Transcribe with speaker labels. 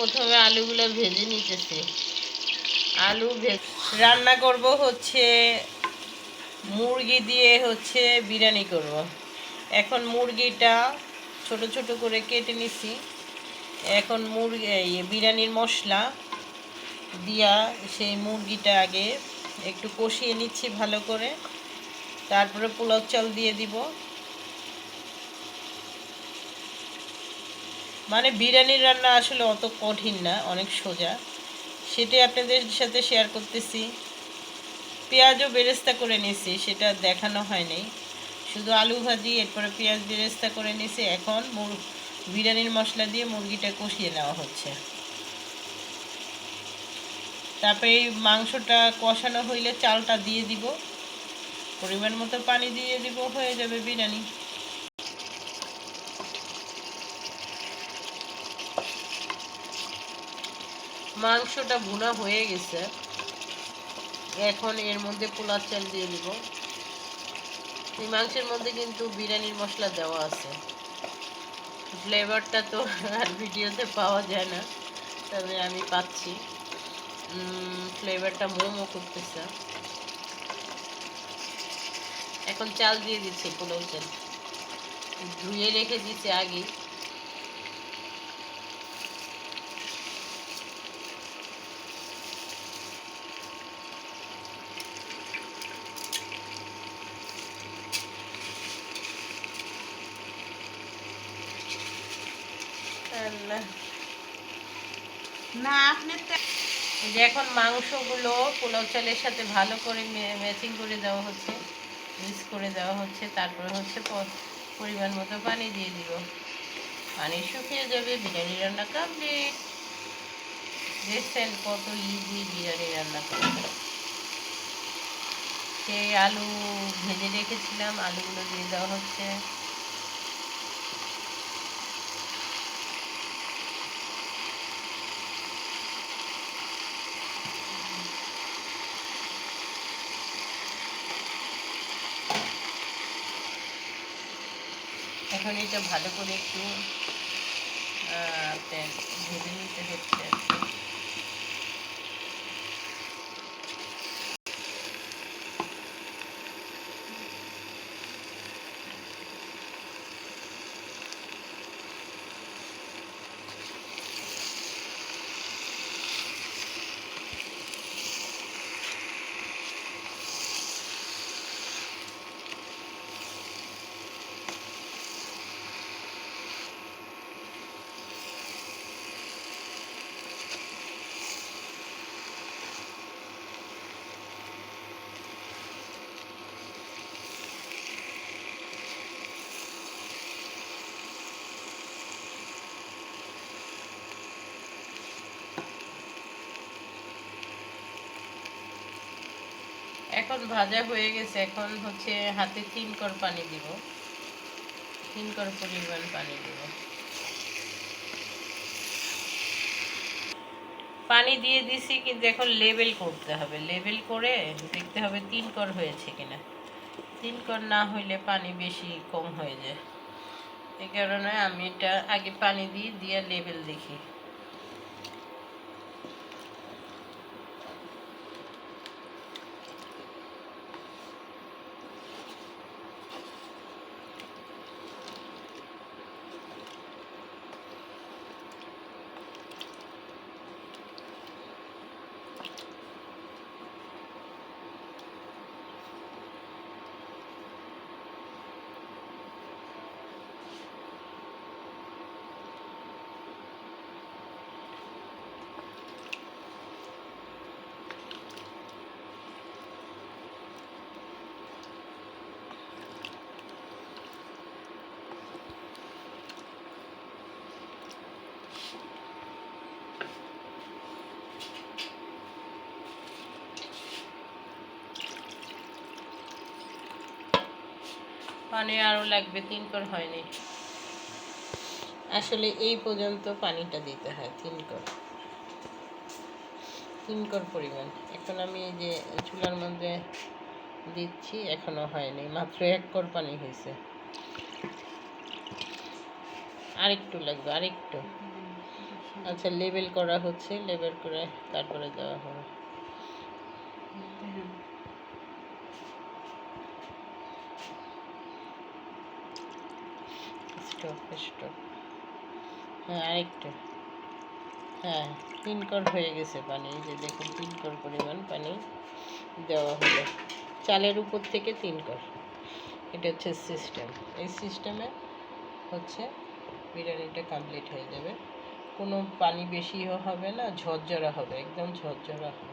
Speaker 1: প্রথমে আলুগুলো ভেজে নিতেছি। আলু ভেজ রান্না করব হচ্ছে মুরগি দিয়ে হচ্ছে বিরিয়ানি করব। এখন মুরগিটা ছোট ছোট করে কেটে নিছি। এখন মুরগি বিরিয়ানির মশলা দিয়া সেই মুরগিটা আগে একটু কষিয়ে নিচ্ছি ভালো করে। তারপরে পোলাও চাল দিয়ে দিব। মানে বিরিয়ানির রান্না আসলে অত কঠিন না, অনেক সোজা। সেটাই আপনাদের সাথে শেয়ার করতেছি। পেঁয়াজও বেরেস্তা করে নিছি সেটা দেখানো হয়নি শুধু আলু ভাজি, এরপরে পেঁয়াজ বেরেস্তা করে নিছি এখন মুর বিরিয়ানির মশলা দিয়ে মুরগিটা কষিয়ে নেওয়া হচ্ছে। তারপরে এই মাংসটা কষানো হইলে চালটা দিয়ে দিব। পরিমাণ মতো পানি দিয়ে দিব, হয়ে যাবে বিরিয়ানি। মাংসটা ভুনা হয়ে গেছে। এখন এর মধ্যে পোলার চাল দিয়ে দিব। এই মাংসের মধ্যে কিন্তু বিরিয়ানির মশলা দেওয়া আছে। ফ্লেভারটা তো আর ভিডিওতে পাওয়া যায় না, তবে আমি পাচ্ছি। ফ্লেভারটা মোমো করতেছে। এখন চাল দিয়ে দিচ্ছি পোলাও চাল। ধুয়ে রেখে দিচ্ছে আগে
Speaker 2: না, আপনি
Speaker 1: যে এখন মাংসগুলো পোলাও চালের সাথে ভালো করে ম্যাচিং করে দেওয়া হচ্ছে মিক্স করে দেওয়া হচ্ছে, তারপরে হচ্ছে পরিমাণ মতো পানি দিয়ে দিব। পানি শুকিয়ে যাবে, বিরিয়ানি রান্না কমপ্লিট দেখছেন কত ইজি বিরিয়ানি রান্না করা সেই আলু ভেজে রেখেছিলাম, আলুগুলো দিয়ে দেওয়া হচ্ছে। এটা ভালো করে একটু ভেজে নিতে হচ্ছে। এখন ভাজা হয়ে গেছে। এখন হচ্ছে হাতে তিন কর পানি দিব। তিন কর পরিমাণ পানি দিব। পানি দিয়ে দিছি, কিন্তু এখন লেবেল করতে হবে। লেবেল করে দেখতে হবে তিন কর হয়েছে কিনা। তিন কর না হইলে পানি বেশি কম হয়ে যায়। এই কারণে আমি এটা আগে পানি দিয়ে দিয়ে লেবেল দেখি। পানি আরও লাগবে, তিন কর হয়নি। আসলে এই পর্যন্ত পানিটা দিতে হয়, তিন কর। তিন কর পরিমাণ। এখন আমি এই যে চুলার মধ্যে দিচ্ছি এখনও হয়নি, মাত্র এক কর পানি হয়েছে। আরেকটু লাগবে, আরেকটু। আচ্ছা লেবেল করা হচ্ছে লেবেল করে তারপরে দেওয়া হবে
Speaker 2: দেখেন
Speaker 1: স্টপ স্টপ হ্যাঁ আরেকটু। হ্যাঁ তিন কর হয়ে গেছে পানি। এই যে দেখুন তিন কর পরিমাণ পানি দেওয়া হলো। চালের উপর থেকে তিন কর এটা হচ্ছে সিস্টেম এই সিস্টেমে হচ্ছে বিরিয়ানিটা কমপ্লিট হয়ে যাবে। কোনো পানি বেশিও হবে না, ঝরঝরা হবে, একদম ঝরঝরা হবে।